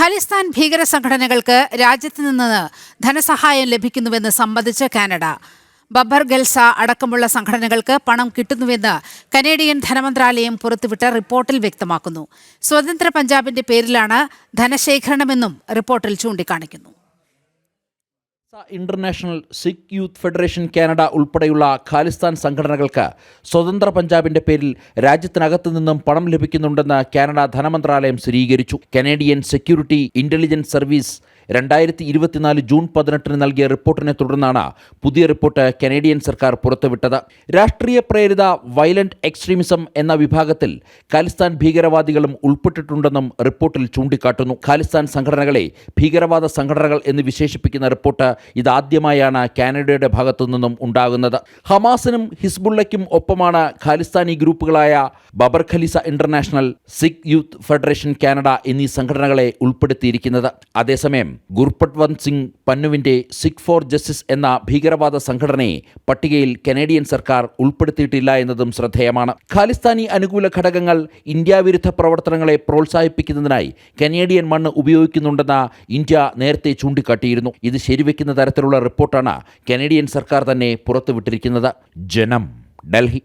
ഖാലിസ്ഥാൻ ഭീകര സംഘടനകൾക്ക് രാജ്യത്ത് നിന്ന് ധനസഹായം ലഭിക്കുന്നുവെന്ന് സംബന്ധിച്ച് കാനഡ. ബബ്ബർ ഗൽസ അടക്കമുള്ള സംഘടനകൾക്ക് പണം കിട്ടുന്നുവെന്ന് കനേഡിയൻ ധനമന്ത്രാലയം പുറത്തുവിട്ട റിപ്പോർട്ടിൽ വ്യക്തമാക്കുന്നു. സ്വതന്ത്ര പഞ്ചാബിന്റെ പേരിലാണ് ധനശേഖരണമെന്നും റിപ്പോർട്ടിൽ ചൂണ്ടിക്കാണിക്കുന്നു. International Sikh youth federation Canada ഉൾപ്പെടെയുള്ള ഖാലിസ്ഥാൻ സംഘടനകൾക്ക് സ്വതന്ത്ര പഞ്ചാബിന്റെ പേരിൽ രാജ്യത്തിനകത്തു നിന്നും പണം ലഭിക്കുന്നുണ്ടെന്ന് കാനഡ ധനമന്ത്രാലയം സ്ഥിരീകരിച്ചു. കനേഡിയൻ സെക്യൂരിറ്റി ഇന്റലിജൻസ് സർവീസ് രണ്ടായിരത്തി ഇരുപത്തിനാല് ജൂൺ പതിനെട്ടിന് നൽകിയ റിപ്പോർട്ടിനെ തുടർന്നാണ് പുതിയ റിപ്പോർട്ട് കനേഡിയൻ സർക്കാർ പുറത്തുവിട്ടത്. രാഷ്ട്രീയ പ്രേരിത വയലന്റ് എക്സ്ട്രീമിസം എന്ന വിഭാഗത്തിൽ ഖാലിസ്ഥാൻ ഭീകരവാദികളും ഉൾപ്പെട്ടിട്ടുണ്ടെന്നും റിപ്പോർട്ടിൽ ചൂണ്ടിക്കാട്ടുന്നു. ഖാലിസ്ഥാൻ സംഘടനകളെ ഭീകരവാദ സംഘടനകൾ എന്ന് വിശേഷിപ്പിക്കുന്ന റിപ്പോർട്ട് ഇതാദ്യമായാണ് കാനഡയുടെ ഭാഗത്തു നിന്നും ഉണ്ടാകുന്നത്. ഹമാസിനും ഹിസ്ബുള്ളയ്ക്കും ഒപ്പമാണ് Khalistani ഗ്രൂപ്പുകളായ Babbar Khalsa international Sikh youth federation Canada എന്നീ സംഘടനകളെ ഉൾപ്പെടുത്തിയിരിക്കുന്നത്. അതേസമയം ഗുർപട്വന്ത് സിംഗ് പന്നുവിന്റെ സിഖ് ഫോർ ജസ്റ്റിസ് എന്ന ഭീകരവാദ സംഘടനയെ പട്ടികയിൽ കനേഡിയൻ സർക്കാർ ഉൾപ്പെടുത്തിയിട്ടില്ല എന്നതും ശ്രദ്ധേയമാണ്. ഖാലിസ്ഥാനി അനുകൂല ഘടകങ്ങൾ ഇന്ത്യ വിരുദ്ധ പ്രവർത്തനങ്ങളെ പ്രോത്സാഹിപ്പിക്കുന്നതിനായി കനേഡിയൻ മണ്ണ് ഉപയോഗിക്കുന്നുണ്ടെന്ന ഇന്ത്യ നേരത്തെ ചൂണ്ടിക്കാട്ടിയിരുന്നു. ഇത് ശരിവെക്കുന്ന തരത്തിലുള്ള റിപ്പോർട്ടാണ് കനേഡിയൻ സർക്കാർ തന്നെ പുറത്തുവിട്ടിരിക്കുന്നത്. ജനം ഡൽഹി.